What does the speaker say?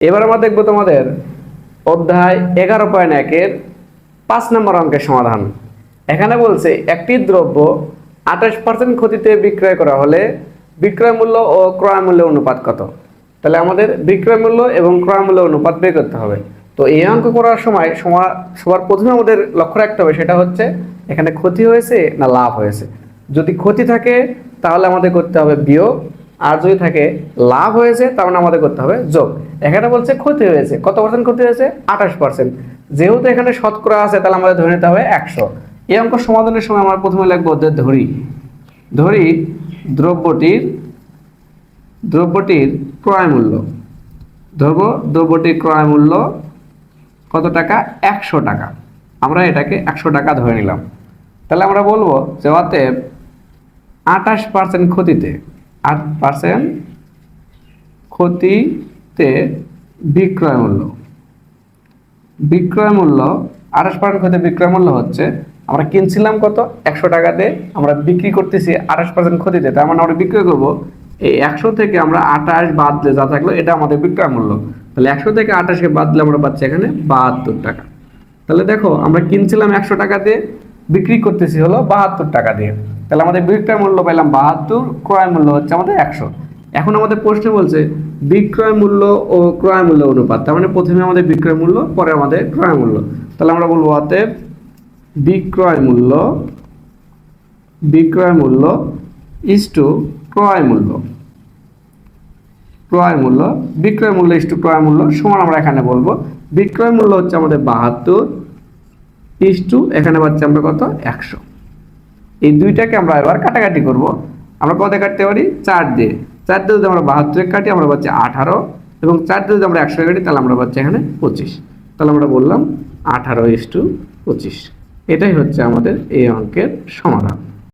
এবার আমরা দেখব তোমাদের অধ্যায় এগারো পয়েন্ট একের পাঁচ নম্বর অঙ্কের সমাধান। এখানে বলছে, একটি দ্রব্য আঠাশ পার্সেন্ট ক্ষতিতে বিক্রয় করা হলে বিক্রয় মূল্য ও ক্রয় মূল্যের অনুপাত কত? তাহলে আমাদের বিক্রয় মূল্য এবং ক্রয় মূল্য অনুপাত বের করতে হবে। তো এই অঙ্ক করার সময় সমা- সবার প্রথমে আমাদের লক্ষ্য রাখতে হবে, সেটা হচ্ছে এখানে ক্ষতি হয়েছে না লাভ হয়েছে? যদি ক্ষতি থাকে, তাহলে আমাদের করতে হবে বিয়োগ আর যদি থাকে লাভ হয়েছে তাহলে আমাদের করতে হবে যোগ। এখানে বলছে ক্ষতি হয়েছে। কত পার্সেন্ট ক্ষতি হয়েছে? আঠাশ পার্সেন্ট যেহেতু এখানে শতকরা আছে, তাহলে আমাদের ধরে নিতে হবে একশো। এই অঙ্ক সমাধানের সময় আমরা প্রথমে লিখব যে ধরি। ধরি দ্রব্যটির দ্রব্যটির ক্রয় মূল্য। ধরবো দ্রব্যটির ক্রয় মূল্য কত টাকা? একশো টাকা। আমরা এটাকে একশো টাকা ধরে নিলাম। তাহলে আমরা বলব যে অতএব আঠাশ পার্সেন্ট ক্ষতিতে আট পার্সেন্ট ক্ষতিতে বিক্রয় মূল্য। বিক্রয় মূল্য আঠাশ পার্সেন্ট ক্ষতিতে বিক্রয় মূল্য হচ্ছে, আমরা কিনছিলাম কত? একশো টাকাতে আমরা বিক্রি করতেছি আঠাশ পার্সেন্ট ক্ষতিতে। তার মানে আমরা বিক্রয় করব। এই একশো থেকে আমরা আঠাশ বাদ দিলে যা থাকল, এটা আমাদের বিক্রয় মূল্য। তাহলে একশো থেকে আঠাশকে বাদ দিলে আমরা পাচ্ছি এখানে বাহাত্তর টাকা। তাহলে দেখো, আমরা কিনছিলাম একশো টাকা দিয়ে বিক্রি করতেছি হলো বাহাত্তর টাকা দিয়ে। তাহলে আমাদের বিক্রয় মূল্য পেলাম বাহাত্তর, ক্রয় মূল্য হচ্ছে আমাদের একশো। এখন আমাদের প্রশ্ন বলছে, বিক্রয় মূল্য ও ক্রয় মূল্য অনুপাত, তার মানে প্রথমে আমাদের বিক্রয় মূল্য, পরে আমাদের ক্রয় মূল্য। তাহলে আমরা বলব অতএব, বিক্রয় মূল্য বিক্রয় মূল্য ইস টু ক্রয় মূল্য। ক্রয় মূল্য, বিক্রয় মূল্য ইস টু ক্রয় মূল্য সমান আমরা এখানে বলব। বিক্রয় মূল্য হচ্ছে আমাদের বাহাত্তর ইস টু এখানে পাচ্ছি আমরা কত? একশো। এই দুইটাকে আমরা এবার কাটাকাটি করব। আমরা কত কাটতে পারি? চার দিয়ে। চার দিয়ে যদি আমরা বাহাত্তর কাটি, আমরা পাচ্ছি আঠারো। এবং চার দিয়ে যদি আমরা একশো কাটি, তাহলে আমরা পাচ্ছি এখানে পঁচিশ। তাহলে আমরা বললাম আঠারো ইস টু পঁচিশ। এটাই হচ্ছে আমাদের এই অঙ্কের সমাধান।